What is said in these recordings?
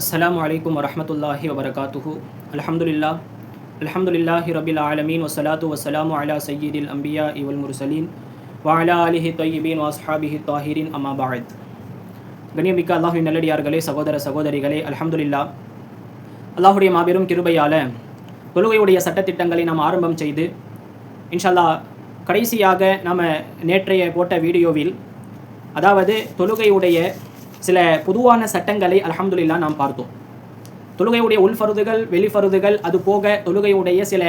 அஸ்லாம் வலைக்கம் வரமத்துல்லாஹி வபரகாத்துஹு. அலமதுல்லா அலமதுல்லாஹி ரபில் ஆலமீன். வசலாத்து வசலாம் அலா சையீதில் அம்பியா இவல் முர்சலீன். வாலா அலிஹி தொய்யீன் வாஸ்ஹாபிஹி தாஹிரின் அம்மா பாயத் கண்ணியமிக்க அல்லாஹுவின் நல்லடியார்களே சகோதர சகோதரிகளே அலமதுல்லா அல்லாஹுடைய மாபெரும் கிருபையால் தொழுகையுடைய சட்டத்திட்டங்களை நாம் ஆரம்பம் செய்து இன்ஷல்லா கடைசியாக நாம் நேற்றைய போட்ட வீடியோவில் அதாவது தொழுகையுடைய சில பொதுவான சட்டங்களை அலமதுல்லா நாம் பார்த்தோம். தொழுகையுடைய உள்ஃபருதுகள் வெளிஃபருதுகள் அது போக தொழுகையுடைய சில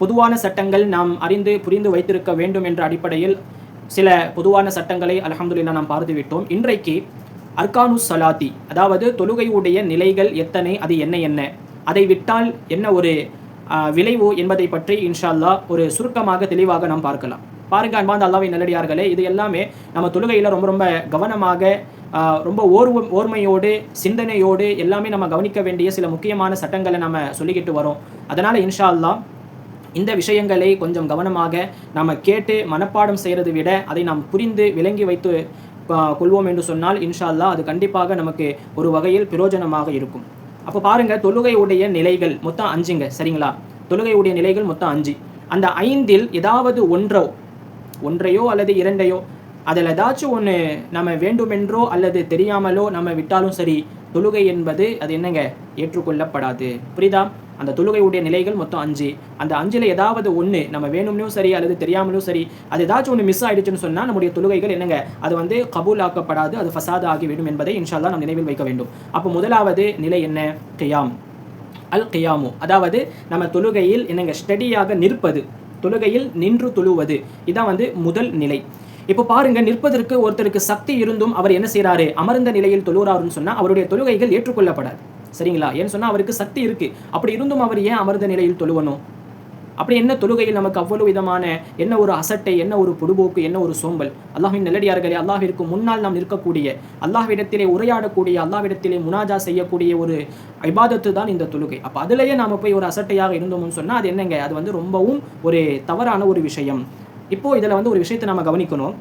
பொதுவான சட்டங்கள் நாம் அறிந்து புரிந்து வைத்திருக்க வேண்டும் என்ற அடிப்படையில் சில பொதுவான சட்டங்களை அலமதுல்லா நாம் பார்த்து விட்டோம். இன்றைக்கு அர்கானு சலாத்தி அதாவது தொழுகையுடைய நிலைகள் எத்தனை அது என்ன என்ன? அதை விட்டால் என்ன ஒரு விளைவு என்பதை பற்றி இன்ஷா அல்லாஹ் ஒரு சுருக்கமாக தெளிவாக நாம் பார்க்கலாம். பாருங்க அன்பாந்த அல்லாவின் நல்லடியார்களே இது எல்லாமே நம்ம தொழுகையில் ரொம்ப ரொம்ப கவனமாக ரொம்ப ஓர்வ ஓர்மையோடு சிந்தனையோடு எல்லாமே நம்ம கவனிக்க வேண்டிய சில முக்கியமான சட்டங்களை நம்ம சொல்லிக்கிட்டு வரோம். அதனால் இன்ஷா அல்லா இந்த விஷயங்களை கொஞ்சம் கவனமாக நம்ம கேட்டு மனப்பாடம் செய்கிறதை விட அதை நாம் புரிந்து விளங்கி வைத்து கொள்வோம் என்று சொன்னால் இன்ஷா அல்லா அது கண்டிப்பாக நமக்கு ஒரு வகையில் பிரயோஜனமாக இருக்கும். அப்போ பாருங்கள் தொழுகையுடைய நிலைகள் மொத்தம் அஞ்சுங்க சரிங்களா? தொழுகையுடைய நிலைகள் மொத்தம் அஞ்சு. அந்த ஐந்தில் ஏதாவது ஒன்றோ ஒன்றையோ அல்லது இரண்டையோ அதில் ஏதாச்சும் ஒன்று நம்ம வேண்டுமென்றோ அல்லது தெரியாமலோ நம்ம விட்டாலும் சரி தொழுகை என்பது அது என்னங்க? ஏற்றுக்கொள்ளப்படாது. புரியுதா? அந்த தொழுகையுடைய நிலைகள் மொத்தம் அஞ்சு. அந்த அஞ்சில் ஏதாவது ஒன்று நம்ம வேணும்னும் சரி அல்லது தெரியாமலும் சரி அது ஏதாச்சும் ஒன்று மிஸ் ஆயிடுச்சுன்னு சொன்னால் நம்முடைய தொழுகைகள் என்னங்க? அது வந்து கபூல் ஆக்கப்படாது அது ஃபசாது ஆகிவிடும் என்பதை இன்ஷால்லா நாம் நினைவில் வைக்க வேண்டும். அப்போ முதலாவது நிலை என்ன? கியாம் அல் கியாமு அதாவது நம்ம தொழுகையில் என்னங்க? ஸ்டடியாக நிற்பது. தொழுகையில் நின்று தொழுவது. இதான் வந்து முதல் நிலை. இப்போ பாருங்க நிற்பதற்கு ஒருத்தருக்கு சக்தி இருந்தும் அவர் என்ன செய்கிறாரு அமர்ந்த நிலையில் தொழுகிறாருன்னு சொன்னா அவருடைய தொழுகைகள் ஏற்றுக்கொள்ளப்படாது. சரிங்களா? ஏன்னு சொன்னா அவருக்கு சக்தி இருக்கு. அப்படி இருந்தும் அவர் ஏன் அமர்ந்த நிலையில் தொழுவணும்? அப்படி என்ன தொழுகையில் நமக்கு அவ்வளவு விதமான என்ன ஒரு அசட்டை என்ன ஒரு பொடுபோக்கு என்ன ஒரு சோம்பல்? அல்லாஹின் நல்லடியார்களே அல்லாஹிற்கு முன்னால் நாம் நிற்கக்கூடிய அல்லாஹ்விடத்திலே உரையாடக்கூடிய அல்லாஹ்விடத்திலே முனாஜா செய்யக்கூடிய ஒரு ஐபாதத்து தான் இந்த தொழுகை. அப்போ அதுலேயே நாம் போய் ஒரு அசட்டையாக இருந்தோம்னு சொன்னால் அது என்னங்க? அது வந்து ரொம்பவும் ஒரு தவறான ஒரு விஷயம். இப்போது இதில் வந்து ஒரு விஷயத்தை நம்ம கவனிக்கணும்.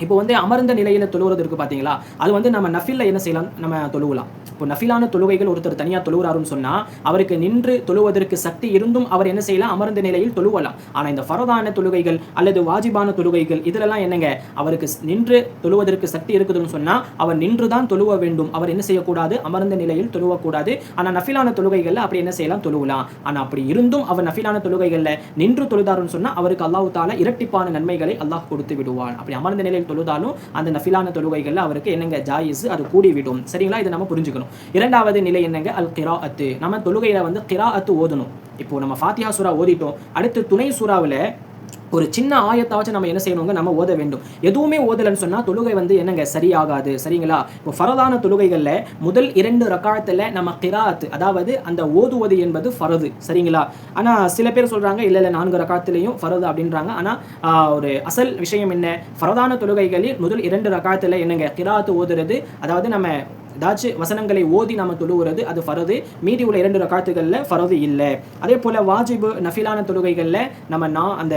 இப்போ வந்து அமர்ந்த நிலையில் தொழுவுறது இருக்குது பார்த்தீங்களா? அது வந்து நம்ம நஃபில்ல என்ன செய்யலாம்? நம்ம தொழுவலாம். இப்போ நஃபிலான தொழுகைகள் ஒருத்தர் தனியாக தொழுகிறாருன்னு சொன்னால் அவருக்கு நின்று தொழுவதற்கு சக்தி இருந்தும் அவர் என்ன செய்யலாம்? அமர்ந்த நிலையில் தொழுவலாம். ஆனால் இந்த ஃபரதான தொழுகைகள் அல்லது வாஜிபான தொழுகைகள் இதிலெல்லாம் என்னங்க? அவருக்கு நின்று தொழுவதற்கு சக்தி இருக்குதுன்னு சொன்னால் அவர் நின்று தான் தொழுவ வேண்டும். அவர் என்ன செய்யக்கூடாது? அமர்ந்த நிலையில் தொழுவக்கூடாது. ஆனால் நஃபிலான தொழுகைகளில் அப்படி என்ன செய்யலாம்? தொழுவலாம். ஆனால் அப்படி இருந்தும் அவர் நஃபிலான தொழுகைகளில் நின்று தொழுதாருன்னு சொன்னால் அவருக்கு அல்லாஹு தாலா இரட்டிப்பான நன்மைகளை அல்லாஹ் கொடுத்து விடுவான். அப்படி அமர்ந்த நிலையில் தொழுதாலும் அந்த நஃபிலான தொழுகைகளில் அவருக்கு என்னங்க? ஜாயிஸ் அது கூடிவிடும். சரிங்களா? இதை நம்ம புரிஞ்சுக்கணும். இரண்டாவது நிலை என்னங்க? அல் கிரா அத்து நம்ம தொழுகையில வந்து கிரா அத்து ஓதணும். இப்போ நம்ம ஃபாத்தியா சூரா ஓதிட்டோம். அடுத்து துணை சூறாவில் ஒரு சின்ன ஆயத்தாச்சும் நம்ம என்ன செய்யணுங்க? நம்ம ஓத வேண்டும். எதுவுமே ஓதலன்னு சொன்னால் தொழுகை வந்து என்னங்க? சரியாகாது. சரிங்களா? இப்போ ஃபரதான தொழுகைகளில் முதல் இரண்டு ரக்காலத்தில் நம்ம கிராத் அதாவது அந்த ஓதுவது என்பது ஃபரது. சரிங்களா? ஆனால் சில பேர் சொல்கிறாங்க இல்லை இல்லை நான்கு ரக்காயத்திலையும் ஃபரது அப்படின்றாங்க. ஆனால் ஒரு அசல் விஷயம் என்ன? ஃபரதான தொழுகைகளில் முதல் இரண்டு ரக்காலத்தில் என்னங்க? கிராத்து ஓதுறது. அதாவது நம்ம ஏதாச்சும் வசனங்களை ஓதி நம்ம தொழுகிறது அது ஃபரது. மீதி உள்ள இரண்டு ரக்காத்துகளில் ஃபரது இல்லை. அதே போல் வாஜிபு நஃபிலான தொழுகைகளில் நம்ம நான் அந்த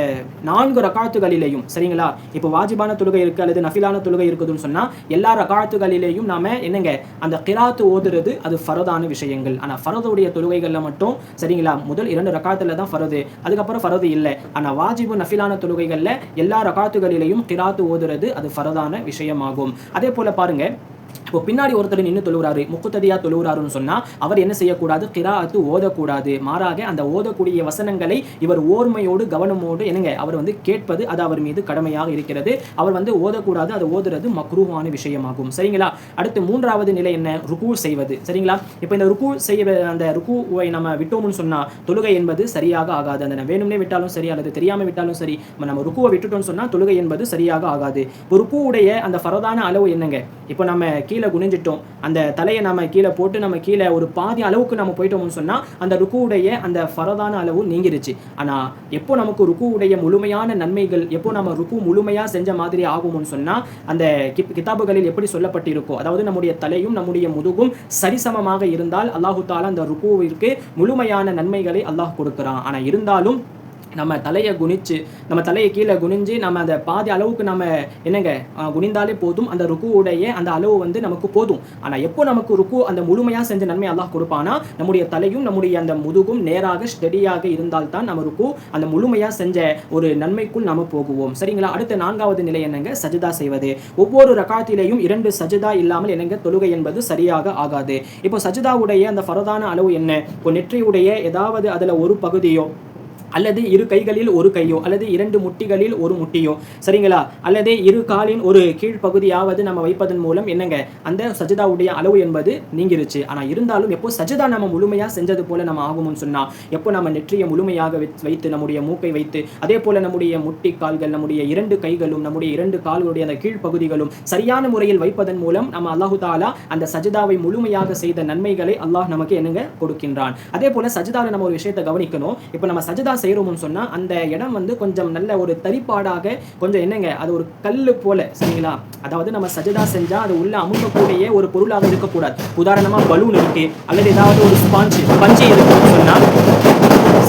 நான்கு ரக்காத்துகளிலேயும் சரிங்களா? இப்போ வாஜிபான தொழுகை இருக்குது அல்லது நஃபிலான தொழுகை இருக்குதுன்னு சொன்னால் எல்லா ரக்காத்துகளிலேயும் நாம் என்னங்க? அந்த கிராத்து ஓதுறது அது ஃபரதான விஷயங்கள். ஆனால் ஃபரதுடைய தொழுகைகளில் மட்டும் சரிங்களா? முதல் இரண்டு ரக்காத்துல தான் ஃபரது. அதுக்கப்புறம் ஃபரது இல்லை. ஆனால் வாஜிபு நஃபிலான தொழுகைகளில் எல்லா ரக்காத்துகளிலேயும் கிராத்து ஓதுறது அது ஃபரதான விஷயமாகும். அதே போல் பாருங்க இப்போ பின்னாடி ஒருத்தர் நின்று தொழுகிறாரு முக்குத்ததியா தொழுகிறாருன்னு சொன்னா அவர் என்ன செய்யக்கூடாது? கிராத்து ஓதக்கூடாது. மாறாக அந்த ஓதக்கூடிய வசனங்களை இவர் ஓர்மையோடு கவனமோடு என்னங்க அவர் வந்து கேட்பது அது அவர் மீது கடமையாக இருக்கிறது. அவர் வந்து ஓதக்கூடாது அதை ஓதுறது மக்ரூவான விஷயமாகும். சரிங்களா? அடுத்து மூன்றாவது நிலை என்ன? ருக்கு செய்வது. சரிங்களா? இப்போ இந்த ருக்கு செய்ய அந்த ருக்குவை நம்ம விட்டோம்னு சொன்னா தொழுகை என்பது சரியாக ஆகாது. அந்த வேணும்னே விட்டாலும் சரி அல்லது தெரியாம விட்டாலும் சரி நம்ம ருக்குவை விட்டுட்டோம்னு சொன்னா தொழுகை என்பது சரியாக ஆகாது. இப்போ ருக்குவுடைய அந்த ஃபரதான அளவு என்னங்க? இப்போ நம்ம கீழே குனிஞ்சிட்டோம். அந்த தலையை நம்ம கீழே போட்டு நம்ம கீழே ஒரு பாதி அளவுக்கு நம்ம போயிட்டோம்னு சொன்னா அந்த ருக்குவுடைய அந்த ஃபரதான அளவு நீங்கிருச்சு. ஆனா எப்போ நமக்கு ருக்குவுடைய முழுமையான நன்மைகள் எப்போ நம்ம ருக்கு முழுமையா செஞ்ச மாதிரி ஆகும்னு சொன்னா அந்த கிப் கிதாபுகளில் எப்படி சொல்லப்பட்டிருக்கோ அதாவது நம்முடைய தலையும் நம்முடைய முதுகும் சரிசமமாக இருந்தால் அல்லாஹு தாலா அந்த ருக்குவிற்கு முழுமையான நன்மைகளை அல்லாஹ் கொடுக்கிறான். ஆனா இருந்தாலும் நம்ம தலையை குனிச்சு நம்ம தலையை கீழே குனிஞ்சு நம்ம அந்த பாதி அளவுக்கு நம்ம என்னங்க குனிந்தாலே போதும். அந்த ருக்குவுடைய அந்த அளவு வந்து நமக்கு போதும். ஆனால் எப்போ நமக்கு ருக்கு அந்த முழுமையாக செஞ்ச நன்மை அல்லாஹ் கொடுப்பானா? நம்முடைய தலையும் நம்முடைய அந்த முதுகும் நேராக ஸ்டெடியாக இருந்தால்தான் நம்ம ருக்கு அந்த முழுமையாக செஞ்ச ஒரு நன்மைக்குள் நம்ம போகுவோம். சரிங்களா? அடுத்த நான்காவது நிலை என்னங்க? சஜிதா செய்வது. ஒவ்வொரு ரகாத்திலேயும் இரண்டு சஜிதா இல்லாமல் என்னங்க? தொழுகை என்பது சரியாக ஆகாது. இப்போ சஜிதாவுடைய அந்த ஃபரதான அளவு என்ன? இப்போ நெற்றியுடைய ஏதாவது அதில் ஒரு பகுதியோ அல்லது இரு கைகளில் ஒரு கையோ அல்லது இரண்டு முட்டிகளில் ஒரு முட்டியோ. சரிங்களா? அல்லது இரு காலின் ஒரு கீழ்ப்பகுதியாவது நம்ம வைப்பதன் மூலம் என்னங்க? அந்த சஜிதாவுடைய அளவு என்பது நீங்கிருச்சு. ஆனால் இருந்தாலும் எப்போ சஜிதா நம்ம முழுமையாக செஞ்சது போல நம்ம ஆகும்னு சொன்னால் எப்போ நம்ம நெற்றியை முழுமையாக வைத்து நம்முடைய மூக்கை வைத்து அதே போல நம்முடைய முட்டி கால்கள் நம்முடைய இரண்டு கைகளும் நம்முடைய இரண்டு கால்களுடைய அந்த கீழ்ப்பகுதிகளும் சரியான முறையில் வைப்பதன் மூலம் நம்ம அல்லாஹு தாலா அந்த சஜிதாவை முழுமையாக செய்த நன்மைகளை அல்லாஹ் நமக்கு என்னங்க கொடுக்கின்றான். அதே போல சஜிதாவில் நம்ம ஒரு விஷயத்தை கவனிக்கணும். இப்போ நம்ம சஜிதா செய்கிறோம்னு சொன்னால் அந்த இடம் வந்து கொஞ்சம் நல்ல ஒரு தரிப்பாடாக கொஞ்சம் என்னங்க அது ஒரு கல்லு போல சரிங்களா? அதாவது நம்ம சஜிதா செஞ்சால் அது உள்ள அமுக்கக்கூடிய ஒரு பொருளாக இருக்கக்கூடாது. உதாரணமா பலூன் இருக்கு அல்லது ஏதாவது ஒரு ஸ்பாஞ்சு பஞ்சு இருக்குன்னு சொன்னா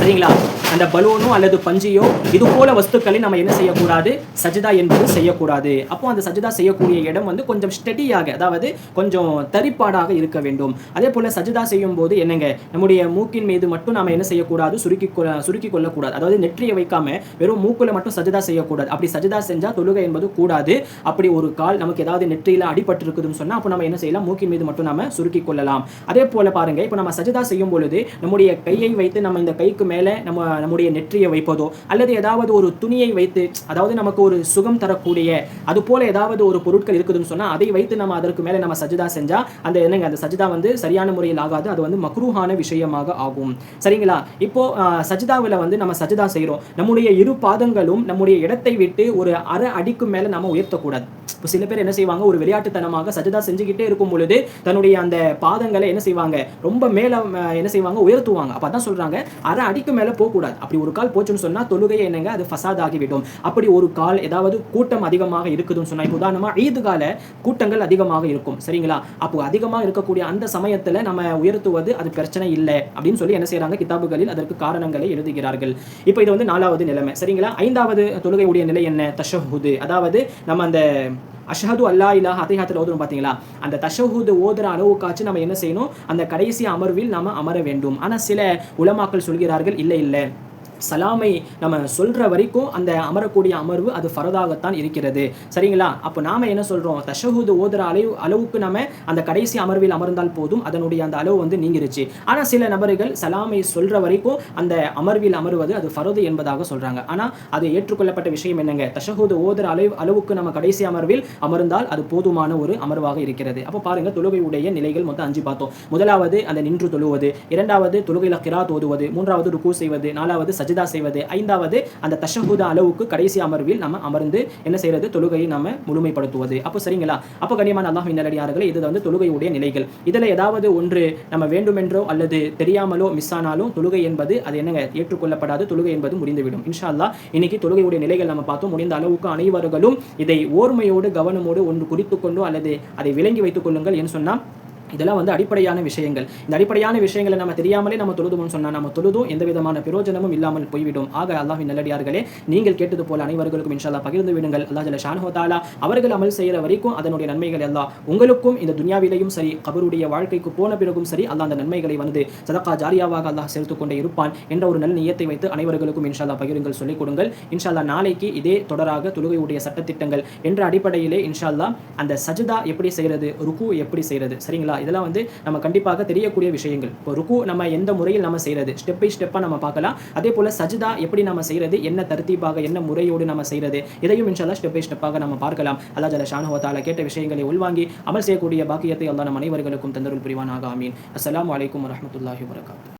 சரிங்களா? அந்த பலூனோ அல்லது பஞ்சியோ இது போல வஸ்துக்களை நம்ம என்ன செய்யக்கூடாது? சஜிதா என்பது செய்யக்கூடாது. அப்போ அந்த சஜிதா செய்யக்கூடிய இடம் வந்து கொஞ்சம் ஸ்டெடியாக அதாவது கொஞ்சம் தரிப்பாடாக இருக்க வேண்டும். அதே போல சஜிதா செய்யும் போது என்னங்க? நம்முடைய மூக்கின் மீது மட்டும் நாம என்ன செய்யக்கூடாது? சுருக்கி கொள்ள சுருக்கி கொள்ளக்கூடாது. அதாவது நெற்றியை வைக்காம வெறும் மூக்குல மட்டும் சஜிதா செய்யக்கூடாது. அப்படி சஜிதா செஞ்சா தொழுகை என்பது கூடாது. அப்படி ஒரு கால் நமக்கு ஏதாவது நெற்றியில அடிபட்டு இருக்குதுன்னு சொன்னா அப்போ நம்ம என்ன செய்யலாம்? மூக்கின் மீது மட்டும் நாம சுருக்கி கொள்ளலாம். அதே போல பாருங்க இப்போ நம்ம சஜிதா செய்யும் பொழுது நம்முடைய கையை வைத்து நம்ம இந்த கைக்கு மேலே நம்ம நம்முடைய நெற்றியை வைப்பதோ அல்லது ஏதாவது ஒரு துணியை வைத்து அதாவது நமக்கு ஒரு சுகம் தரக்கூடிய அது போல ஏதாவது ஒரு பொருட்கள் இருக்குதுன்னு சொன்னால் அதை வைத்து நம்ம அதற்கு மேலே நம்ம சஜிதா செஞ்சா அந்த என்னங்க அந்த சஜிதா வந்து சரியான முறையில் ஆகாது அது வந்து மக்ரூஹான விஷயமாக ஆகும். சரிங்களா? இப்போ சஜிதாவில் வந்து நம்ம சஜிதா செய்கிறோம் நம்முடைய இரு பாதங்களும் நம்முடைய இடத்தை விட்டு ஒரு அரை அடிக்கு மேலே நம்ம உயர்த்தக்கூடாது. இப்போ சில பேர் என்ன செய்வாங்க ஒரு விளையாட்டுத்தனமாக சஜிதா செஞ்சுக்கிட்டே இருக்கும் பொழுது தன்னுடைய அந்த பாதங்களை என்ன செய்வாங்க ரொம்ப மேலே என்ன செய்வாங்க உயர்த்துவாங்க. அப்போ அதான் சொல்கிறாங்க அரை அடிக்கு மேலே போகக்கூடாது. அப்படி ஒரு கால் போச்சுன்னு சொன்னா தொழுகையை என்னங்க? அது ஃபசாத் ஆகிவிடும் அப்படி ஒரு கால் ஏதாவது கூட்டம் அதிகமாக இருக்குதுன்னு சொன்னா இப்போ உதாரணமா ஈது கால கூட்டங்கள் அதிகமாக இருக்கும். சரிங்களா? அப்போ அதிகமாக இருக்கக்கூடிய அந்த சமயத்துல நம்ம உயர்த்துவது அது பிரச்சனை இல்லை அப்படின்னு சொல்லி என்ன செய்றாங்க? கிதாபுகளில் அதற்கு காரணங்களை எழுதுகிறார்கள். இப்போ இது வந்து நாலாவது நிலைமை. சரிங்களா? ஐந்தாவது தொழுகையுடைய நிலை என்ன? தஷஹுது. அதாவது நம்ம அந்த அஷஹது அல்லா இல்லா அதிகாத்தில் ஓதுறோம் பார்த்தீங்களா அந்த தஷஹூது ஓதுற அளவுக்காச்சு நம்ம என்ன செய்யணும்? அந்த கடைசி அமர்வில் நாம அமர வேண்டும். ஆனால் சில உலமாக்கள் சொல்கிறார்கள் இல்லை இல்லை. சலாமை நம்ம சொல்ற வரைக்கும் அந்த அமரக்கூடிய அமர்வு அது ஃபரதாகத்தான் இருக்கிறது. சரிங்களா? அப்போ நாம என்ன சொல்றோம்? தஷஹூது ஓதுற அளவு அளவுக்கு நம்ம அந்த கடைசி அமர்வில் அமர்ந்தால் போதும் அதனுடைய அந்த அளவு வந்து நீங்கிருச்சு. ஆனா சில நபர்கள் சலாமை சொல்ற வரைக்கும் அந்த அமர்வில் அமர்வது அது ஃபரது என்பதாக சொல்றாங்க. ஆனா அது ஏற்றுக்கொள்ளப்பட்ட விஷயம் என்னங்க? தஷஹூது ஓதுற அளவு அளவுக்கு நம்ம கடைசி அமர்வில் அமர்ந்தால் அது போதுமான ஒரு அமர்வாக இருக்கிறது. அப்போ பாருங்கள் தொழுகையுடைய நிலைகள் மொத்தம் அஞ்சு பார்த்தோம். முதலாவது அந்த நின்று தொழுவது. இரண்டாவது தொழுகையில் கிராத் ஓதுவது. மூன்றாவது ருக்கு செய்வது. நாலாவது சஜிதா செய்வது. ஐந்தாவது அந்த தஷஹூத அளவுக்கு கடைசி அமர்வில் நம்ம அமர்ந்து என்ன செய்யறது? தொழுகையை நம்ம முழுமைப்படுத்துவது. அப்போ சரிங்களா? அப்போ கண்ணியமான அல்லாஹ் நல்லடியார்களே இது வந்து தொழுகையுடைய நிலைகள். இதில் ஏதாவது ஒன்று நம்ம வேண்டுமென்றோ அல்லது தெரியாமலோ மிஸ் ஆனாலும் தொழுகை என்பது அது என்னங்க? ஏற்றுக்கொள்ளப்படாது. தொழுகை என்பது முடிந்துவிடும் இன்ஷா அல்லா இன்னைக்கு தொழுகையுடைய நிலைகள் நம்ம பார்த்தோம். முடிந்த அளவுக்கு அனைவர்களும் இதை ஓர்மையோடு கவனமோடு ஒன்று குறித்து கொண்டோ அல்லது அதை விளங்கி வைத்துக் கொள்ளுங்கள் என்று சொன்னால் இதெல்லாம் வந்து அடிப்படையான விஷயங்கள். இந்த அடிப்படையான விஷயங்களை நம்ம தெரியாமலே நம்ம தொழுதும்னு சொன்னால் நம்ம தொழுதும் எந்த விதமான பிரயோஜனமும் இல்லாமல் போய்விடும். ஆக அல்லாஹின் நல்லடியார்களே நீங்கள் கேட்டது போல அனைவர்களுக்கும் இன்ஷால்லா பகிர்ந்து விடுங்கள். அல்லா ஜல ஷானஹு அவர்கள் அமல் செய்கிற வரைக்கும் அதனுடைய நன்மைகள் எல்லாம் உங்களுக்கும் இந்த துன்யாவிலேயும் சரி கபருடைய வாழ்க்கைக்கு போன பிறகும் சரி அல்லா அந்த நன்மைகளை வந்து சதக்கா ஜாரியாவாக அல்லாஹ் சேர்த்து கொண்டே இருப்பான் என்ற ஒரு நல்ல நியத்தை வைத்து அனைவர்களுக்கும் இன்ஷால்லா பகிருங்கள் சொல்லிக் கொடுங்கள். இன்ஷால்லா நாளைக்கு இதே தொடராக தொழுகையுடைய சட்டத்திட்டங்கள் என்ற அடிப்படையிலே இன்ஷால்லா அந்த சஜிதா எப்படி செய்கிறது ருக்கு எப்படி செய்கிறது. சரிங்களா? இதெல்லாம் வந்து நம்ம கண்டிப்பாக தெரியக்கூடிய விஷயங்கள். இப்போ ருக்கு நம்ம எந்த முறையில் நம்ம செய்யறது ஸ்டெப் பை ஸ்டெப்பாக நம்ம பார்க்கலாம். அதே போல சஜிதா எப்படி நம்ம செய்யறது என்ன தர்த்தீபாக என்ன முறையோடு நம்ம செய்யறது இதையும் இன்ஷால்லா ஸ்டெப் பை ஸ்டெப்பாக நம்ம பார்க்கலாம். அல்லா ஜல ஷானுவத்தால கேட்ட விஷயங்களை உள்வாங்கி அமல் செய்யக்கூடிய பாக்கியத்தை அல்லா நம் அனைவர்களுக்கும் தந்தருள் புரிவானாக. ஆமீன். அஸ்லாம் வலைக்கம் வரமத்துல்லாஹி வரகாத்து